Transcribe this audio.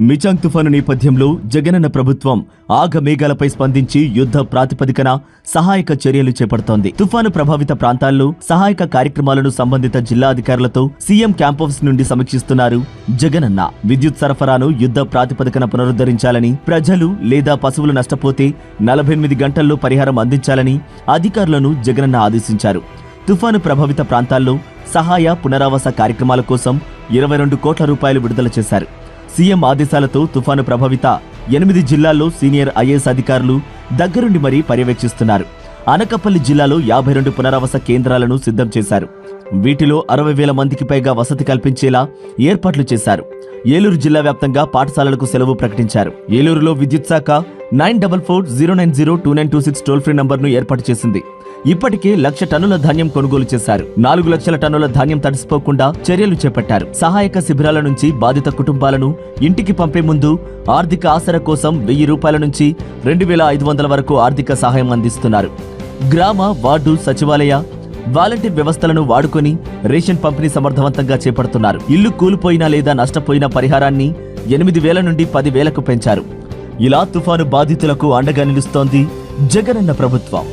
మిచాంగ్ తుఫాను నేపథ్యంలో జగనన్న ప్రభుత్వం ఆగమేఘాలపై స్పందించి యుద్ధ ప్రాతిపదికన సహాయక చర్యలు చేపడుతోంది. తుఫాను ప్రభావిత ప్రాంతాల్లో సహాయక కార్యక్రమాలను సంబంధిత జిల్లా అధికారులతో సీఎం క్యాంపస్ నుండి సమీక్షిస్తున్నారు జగనన్న. విద్యుత్ సరఫరాను యుద్ధ ప్రాతిపదికన పునరుద్ధరించాలని ప్రజలు లేదా పశువులు నష్టపోతే నలభై ఎనిమిది గంటల్లో పరిహారం అందించాలని అధికారులను జగనన్న ఆదేశించారు. తుఫాను ప్రభావిత ప్రాంతాల్లో సహాయ పునరావాస కార్యక్రమాల కోసం ఇరవై రెండు కోట్ల రూపాయలు విడుదల చేశారు. సీఎం ఆదేశాలతో తుఫాను ప్రభావిత ఎనిమిది జిల్లాల్లో సీనియర్ ఐఏఎస్ అధికారులు దగ్గరుండి మరీ పర్యవేక్షిస్తున్నారు. అనకపల్లి జిల్లాలో యాభై రెండు పునరావాస కేంద్రాలను సిద్ధం చేశారు. వీటిలో అరవై వేల మందికి పైగా వసతి కల్పించేలా ఏర్పాట్లు చేశారు. ఏలూరు జిల్లా వ్యాప్తంగా పాఠశాలలకు సెలవు ప్రకటించారు. ఏలూరులో విద్యుత్ శాఖ nine double four zero nine zero two nine two six toll free నంబర్ను ఏర్పాటు చేసింది. ఇప్పటికే లక్ష టన్నుల ధాన్యం కొనుగోలు చేశారు. నాలుగు లక్షల టన్నుల ధాన్యం తడిసిపోకుండా చర్యలు చేపట్టారు. సహాయక శిబిరాల నుంచి బాధిత కుటుంబాలను ఇంటికి పంపే ముందు ఆర్థిక ఆసర కోసం వెయ్యి రూపాయల నుంచి రెండు వేల ఐదు వందల వరకు ఆర్థిక సహాయం అందిస్తున్నారు. గ్రామ వార్డు సచివాలయ వాలంటీర్ వ్యవస్థలను వాడుకొని రేషన్ పంపిణీ సమర్థవంతంగా చేపడుతున్నారు. ఇల్లు కూలిపోయినా లేదా నష్టపోయిన పరిహారాన్ని ఎనిమిది వేల నుండి పది వేలకు పెంచారు. ఇలా తుఫాను బాధితులకు అండగా నిలుస్తోంది జగనన్న ప్రభుత్వం.